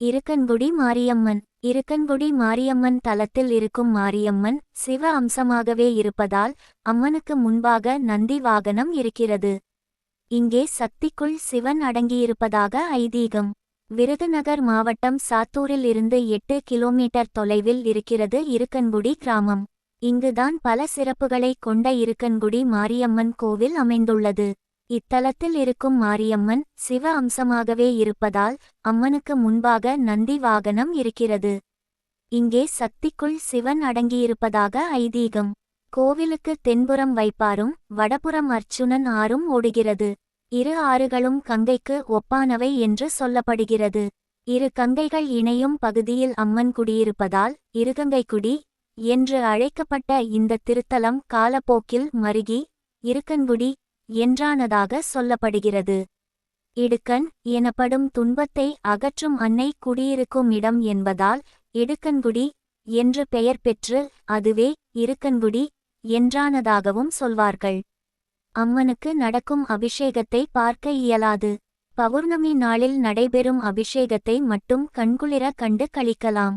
இருக்கன்குடி மாரியம்மன். இருக்கன்குடி மாரியம்மன் தலத்தில் இருக்கும் மாரியம்மன் சிவ அம்சமாகவே இருப்பதால் அம்மனுக்கு முன்பாக நந்தி வாகனம் இருக்கிறது. இங்கே சக்திக்குள் சிவன் அடங்கியிருப்பதாக ஐதீகம். விருதுநகர் மாவட்டம் சாத்தூரில் இருந்து எட்டு கிலோமீட்டர் தொலைவில் இருக்கிறது இருக்கன்குடி கிராமம். இங்குதான் பல சிறப்புகளை கொண்ட இருக்கன்குடி மாரியம்மன் கோவில் அமைந்துள்ளது. இத்தலத்தில் இருக்கும் மாரியம்மன் சிவ அம்சமாகவே இருப்பதால் அம்மனுக்கு முன்பாக நந்தி வாகனம் இருக்கிறது. இங்கே சக்திக்குள் சிவன் அடங்கியிருப்பதாக ஐதீகம். கோவிலுக்கு தென்புறம் வைப்பாரும் வடபுறம் அர்ச்சுனன் ஆறும் ஓடுகிறது. இரு ஆறுகளும் கங்கைக்கு ஒப்பானவை என்று சொல்லப்படுகிறது. இரு கங்கைகள் இணையும் பகுதியில் அம்மன் குடியிருப்பதால் இருகங்கைக்குடி என்று அழைக்கப்பட்ட இந்த திருத்தலம் காலப்போக்கில் மருகி இருக்கன்குடி என்றானதாக சொல்லப்படுகிறது. இடுக்கன் எனப்படும் துன்பத்தை அகற்றும் அன்னை குடியிருக்கும் இடம் என்பதால் இடுக்கன்குடி என்று பெயர் பெற்று அதுவே இருக்கன்குடி என்றானதாகவும் சொல்வார்கள். அம்மனுக்கு நடக்கும் அபிஷேகத்தை பார்க்க இயலாது. பௌர்ணமி நாளில் நடைபெறும் அபிஷேகத்தை மட்டும் கண்குளிர கண்டு களிக்கலாம்